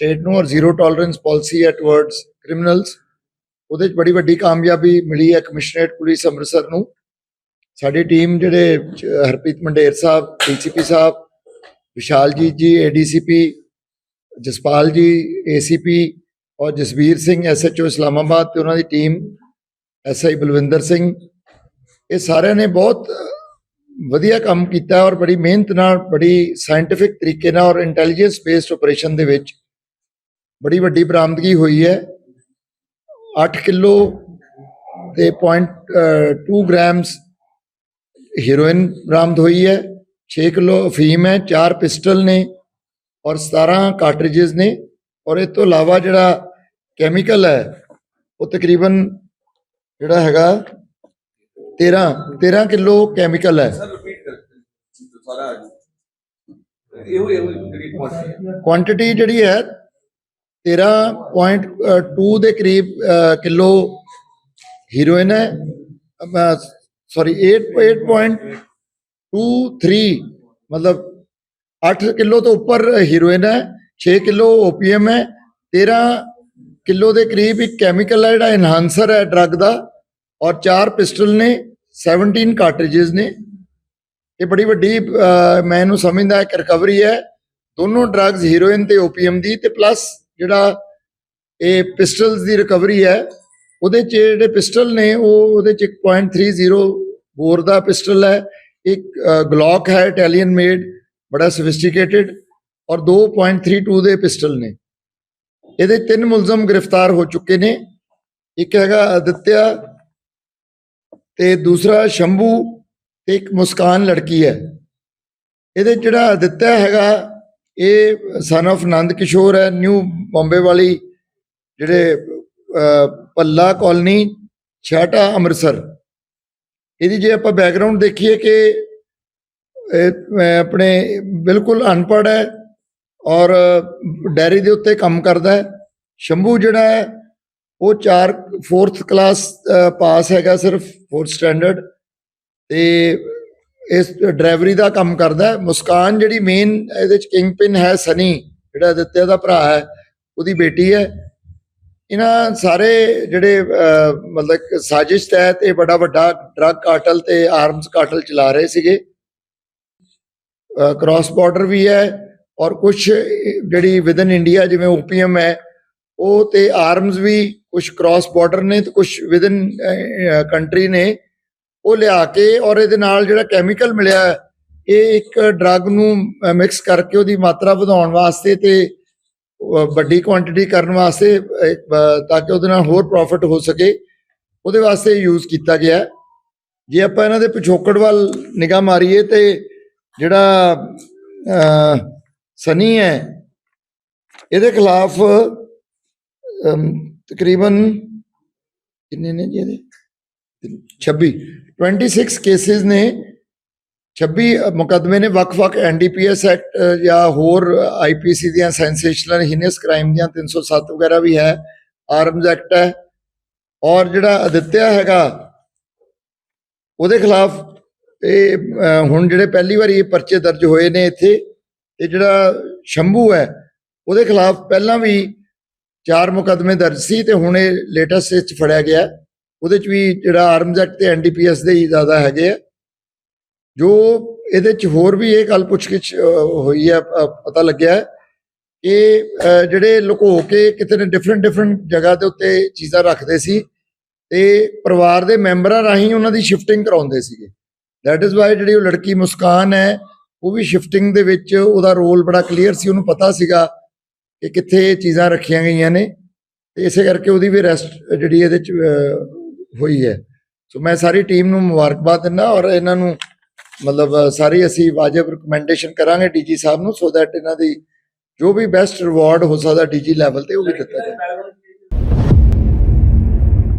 State ਨੂੰ ਔਰ zero tolerance policy ਹੈ ਟੁਵਰਡਸ ਕ੍ਰਿਮੀਨਲਸ ਉਹਦੇ 'ਚ ਬੜੀ ਵੱਡੀ ਕਾਮਯਾਬੀ ਮਿਲੀ ਹੈ ਕਮਿਸ਼ਨਰੇਟ ਪੁਲਿਸ ਅੰਮ੍ਰਿਤਸਰ ਨੂੰ। ਸਾਡੀ ਟੀਮ ਜਿਹੜੇ ਹਰਪ੍ਰੀਤ ਮੰਡੇਰ ਸਾਹਿਬ, ਡੀਸੀਪੀ ਸਾਹਿਬ, ਵਿਸ਼ਾਲਜੀਤ ਜੀ ਏਡੀਸੀਪੀ ਜਸਪਾਲ ਜੀ ਏਸੀਪੀ ਔਰ ਜਸਵੀਰ ਸਿੰਘ ਐਸਐਚਓ ਇਸਲਾਮਾਬਾਦ ਤੇ ਉਹਨਾਂ ਦੀ ਟੀਮ ਐਸਆਈ ਬਲਵਿੰਦਰ ਸਿੰਘ, ਇਹ ਸਾਰਿਆਂ ਨੇ ਬਹੁਤ ਵਧੀਆ ਕੰਮ ਕੀਤਾ ਔਰ ਬੜੀ ਮਿਹਨਤ ਨਾਲ, ਬੜੀ ਸਾਇੰਟਿਫਿਕ ਤਰੀਕੇ ਨਾਲ ਔਰ ਇੰਟੈਲੀਜੈਂਸ ਬੇਸਡ ਆਪਰੇਸ਼ਨ ਦੇ ਵਿੱਚ ਬੜੀ ਵੱਡੀ ਬਰਾਮਦਗੀ ਹੋਈ ਹੈ 8 ਕਿਲੋ ਤੇ 0.2 ਗ੍ਰਾਮਸ ਹੀਰੋਇਨ ਬਰਾਮਦ ਹੋਈ ਹੈ 6 ਕਿਲੋ ਅਫੀਮ ਹੈ 4 ਪਿਸਟਲ ਨੇ ਔਰ 17 ਕਾਰਟ੍ਰਿਜਸ ਨੇ ਔਰ ਇਹ ਤੋਂ ਇਲਾਵਾ ਜਿਹੜਾ ਕੈਮੀਕਲ ਹੈ ਉਹ ਤਕਰੀਬਨ ਜਿਹੜਾ ਹੈਗਾ 13 13 ਕਿਲੋ ਕੈਮੀਕਲ ਹੈ ਸਰ ਰਿਪੀਟ ਕਰ ਸਾਰਾ ਆ ਜੀ ਇਹੋ ਇਹੋ ਜਿਹੜੀ ਕੁਆਂਟੀਟੀ ਕੁਆਂਟੀਟੀ ਜਿਹੜੀ ਹੈ 13.2 ਦੇ ਕਰੀਬ ਕਿਲੋ ਹੀਰੋਇਨ ਹੈ। ਸੌਰੀ 8.8.23 ਮਤਲਬ 8 ਕਿਲੋ ਤੋਂ ਉੱਪਰ ਹੀਰੋਇਨ ਹੈ 6 ਕਿਲੋ ਓਪੀਐਮ ਹੈ। 13 ਕਿਲੋ ਦੇ ਕਰੀਬ ਇੱਕ ਕੈਮੀਕਲ ਹੈ, ਜਿਹੜਾ ਐਨਹਾਂਸਰ ਹੈ ਡਰੱਗ ਦਾ, ਔਰ 4 ਪਿਸਟਲ ਨੇ 17 ਕਾਰਟ੍ਰਿਜਸ ਨੇ। ਇਹ ਬੜੀ ਵੱਡੀ ਮੈਂ ਇਹਨੂੰ ਸਮਝਦਾ ਇੱਕ ਰਿਕਵਰੀ ਹੈ। ਦੋਨੋਂ ਡਰੱਗਸ ਹੀਰੋਇਨ ਤੇ ਓਪੀਐਮ ਦੀ, ਤੇ ਪਲੱਸ ਜਿਹੜਾ ਇਹ ਪਿਸਟਲਸ ਦੀ ਰਿਕਵਰੀ ਹੈ, ਉਹਦੇ ਚ ਜਿਹੜੇ ਪਿਸਟਲ ਨੇ, ਉਹ ਉਹਦੇ ਚ ਇੱਕ 0.30 ਬੋਰ ਦਾ ਪਿਸਟਲ ਹੈ, ਇੱਕ ਗਲੌਕ ਹੈ ਇਟਾਲੀਅਨ ਮੇਡ ਬੜਾ ਸੋਫਿਸਟੀਕੇਟਿਡ ਔਰ 2.32 ਦੇ ਪਿਸਟਲ ਨੇ। ਇਹਦੇ ਤਿੰਨ ਮੁਲਜ਼ਮ ਗ੍ਰਿਫਤਾਰ ਹੋ ਚੁੱਕੇ ਨੇ, ਇੱਕ ਹੈਗਾ ਅਦਿੱਤਿਆ ਤੇ ਦੂਸਰਾ ਸ਼ੰਭੂ ਤੇ ਇੱਕ ਮੁਸਕਾਨ ਲੜਕੀ ਹੈ। ਇਹਦੇ ਜਿਹੜਾ ਅਦਿੱਤਿਆ ਹੈਗਾ ਇਹ ਸਨ of ਨੰਦ ਕਿਸ਼ੋਰ ਹੈ ਨਿਊ ਬੰਬੇ ਵਾਲੀ ਜਿਹੜੇ ਅਹ, ਪੱਲਾ ਕਾਲਨੀ ਛਾਟਾ ਅੰਮ੍ਰਿਤਸਰ। ਇਹਦੀ ਜੇ ਆਪਾਂ ਬੈਕਗ੍ਰਾਉਂਡ ਦੇਖੀਏ ਕਿ ਆਪਣੇ ਬਿਲਕੁਲ ਅਨਪੜ੍ਹ ਹੈ ਔਰ ਡੈਰੀ ਦੇ ਉੱਤੇ ਕੰਮ ਕਰਦਾ ਹੈ। ਸ਼ੰਭੂ ਜਿਹੜਾ ਹੈ ਉਹ 4 4th ਕਲਾਸ ਪਾਸ ਹੈਗਾ ਸਿਰਫ 4th ਸਟੈਂਡਰਡ ਤੇ ਇਸ ਡਰਾਈਵਰੀ ਦਾ ਕੰਮ ਕਰਦਾ ਹੈ। ਮੁਸਕਾਨ ਜਿਹੜੀ ਮੇਨ ਇਹਦੇ ਚ ਕਿੰਗ ਪਿਨ ਹੈ ਸਨੀ, ਜਿਹੜਾ ਦਿੱਤੇ ਦਾ ਭਰਾ ਹੈ, ਉਹਦੀ ਬੇਟੀ ਹੈ। ਇਹਨਾਂ ਸਾਰੇ ਜਿਹੜੇ ਮਤਲਬ ਸਾਜ਼ਿਸ਼ ਤਹਿਤ ਇਹ ਬੜਾ ਵੱਡਾ ਡਰੱਗ ਕਾਰਟਲ ਤੇ ਆਰਮਸ ਕਾਰਟਲ ਚਲਾ ਰਹੇ ਸੀਗੇ। ਕ੍ਰਾਸ ਬਾਰਡਰ ਵੀ ਹੈ ਔਰ ਕੁਝ ਜਿਹੜੀ ਵਿਦਨ ਇੰਡੀਆ ਜਿਵੇਂ ਓਪੀਐਮ ਹੈ, ਉਹ ਤੇ ਆਰਮਸ ਵੀ ਕੁਝ ਕ੍ਰਾਸ ਬਾਰਡਰ ਨੇ ਤੇ ਕੁਝ ਵਿਦਨ ਕੰਟਰੀ ਨੇ। ਉਹ ਲਿਆ ਕੇ ਔਰ ਇਹਦੇ ਨਾਲ ਜਿਹੜਾ ਕੈਮੀਕਲ ਮਿਲਿਆ ਇਹ ਇੱਕ ਡਰੱਗ ਨੂੰ ਮਿਕਸ ਕਰਕੇ ਉਹਦੀ ਮਾਤਰਾ ਵਧਾਉਣ ਵਾਸਤੇ ਤੇ ਵੱਡੀ ਕੁਆਂਟੀਟੀ ਕਰਨ ਵਾਸਤੇ ਤਾਂ ਕਿ ਉਹਦੇ ਨਾਲ ਹੋਰ ਪ੍ਰੋਫਿਟ ਹੋ ਸਕੇ, ਉਹਦੇ ਵਾਸਤੇ ਯੂਜ਼ ਕੀਤਾ ਗਿਆ ਜੇ ਆਪਾਂ ਇਹਨਾਂ ਦੇ ਪਿਛੋਕੜ ਵੱਲ ਨਿਗਾਹ ਮਾਰੀਏ ਤੇ ਜਿਹੜਾ ਸਨੀ ਹੈ, ਇਹਦੇ ਖਿਲਾਫ ਤਕਰੀਬਨ ਕਿੰਨੇ ਨੇ ਜੀ ਇਹਦੇ? 26 26 ਕੇਸਿਸ ਨੇ। 26 ਮੁਕੱਦਮੇ ਨੇ ਵੱਖ-ਵੱਖ ਐਨਡੀਪੀਐਸ ਐਕਟ ਜਾਂ ਹੋਰ ਆਈਪੀਸੀ ਦੀਆਂ ਸੈਂਸੇਸ਼ਨਲ ਹੀਨਸ ਕ੍ਰਾਈਮ ਦੀਆਂ 307 ਵਗੈਰਾ ਵੀ ਹੈ। ਆਰਮਜ਼ ਐਕਟ ਹੈ। ਔਰ ਜਿਹੜਾ ਅਦਿੱਤਿਆ ਹੈਗਾ, ਉਹਦੇ ਖਿਲਾਫ ਇਹ ਹੁਣ ਜਿਹੜੇ ਪਹਿਲੀ ਵਾਰੀ ਇਹ ਪਰਚੇ ਦਰਜ ਹੋਏ ਨੇ ਇੱਥੇ, ਇਹ ਜਿਹੜਾ ਸ਼ੰਭੂ ਹੈ, ਉਹਦੇ ਖਿਲਾਫ ਪਹਿਲਾਂ ਵੀ ਚਾਰ ਮੁਕੱਦਮੇ ਦਰਜ ਸੀ ਤੇ ਹੁਣ ਇਹ ਲੇਟੈਸਟ ਵਿੱਚ ਫੜਿਆ ਗਿਆ। ਉਹਦੇ ਚ ਵੀ ਜਿਹੜਾ ਆਰਮਜ਼ ਐਕਟ ਤੇ ਐਨਡੀਪੀਐਸ ਦੇ ਹੀ ਜ਼ਿਆਦਾ ਹੈਗੇ ਆ। ਜੋ ਇਹਦੇ ਚ ਹੋਰ ਵੀ ਇਹ ਗੱਲ ਪੁੱਛਗਿੱਛ ਹੋਈ ਹੈ ਪਤਾ ਲੱਗਿਆ ਹੈ ਕਿ ਜਿਹੜੇ ਲੁਕੋ ਕੇ ਕਿਤੇ ਨੇ ਡਿਫਰੈਂਟ ਡਿਫਰੈਂਟ ਜਗ੍ਹਾ ਦੇ ਉੱਤੇ ਚੀਜ਼ਾਂ ਰੱਖਦੇ ਸੀ ਤੇ ਪਰਿਵਾਰ ਦੇ ਮੈਂਬਰਾਂ ਰਾਹੀਂ ਉਹਨਾਂ ਦੀ ਸ਼ਿਫਟਿੰਗ ਕਰਾਉਂਦੇ ਸੀਗੇ। ਦੈਟ ਇਜ਼ ਵਾਈ ਜਿਹੜੀ ਉਹ ਲੜਕੀ ਮੁਸਕਾਨ ਹੈ, ਉਹ ਵੀ ਸ਼ਿਫਟਿੰਗ ਦੇ ਵਿੱਚ ਉਹਦਾ ਰੋਲ ਬੜਾ ਕਲੀਅਰ ਸੀ, ਉਹਨੂੰ ਪਤਾ ਸੀਗਾ ਕਿ ਕਿੱਥੇ ਇਹ ਚੀਜ਼ਾਂ ਰੱਖੀਆਂ ਗਈਆਂ ਨੇ। ਤੇ ਇਸੇ ਕਰਕੇ ਉਹਦੀ ਵੀ ਰੈਸਟ ਜਿਹੜੀ ਇਹਦੇ ਚ ਹੋਈ ਹੈ। ਸੋ ਮੈਂ ਸਾਰੀ ਟੀਮ ਨੂੰ ਮੁਬਾਰਕਬਾਦ ਦਿੰਦਾ ਔਰ ਇਹਨਾਂ ਨੂੰ ਮਤਲਬ ਸਾਰੀ ਅਸੀਂ ਵਾਜਬ ਰਿਕਮੈਂਡੇਸ਼ਨ ਕਰਾਂਗੇ ਡੀਜੀ ਸਾਹਿਬ ਨੂੰ ਸੋ ਦੈਟ ਇਹਨਾਂ ਦੀ ਜੋ ਵੀ ਬੈਸਟ ਰਿਵਾਰਡ ਹੋ ਸਕਦਾ ਡੀਜੀ ਲੈਵਲ ਤੇ ਉਹ ਵੀ ਦਿੱਤਾ ਜਾਵੇ।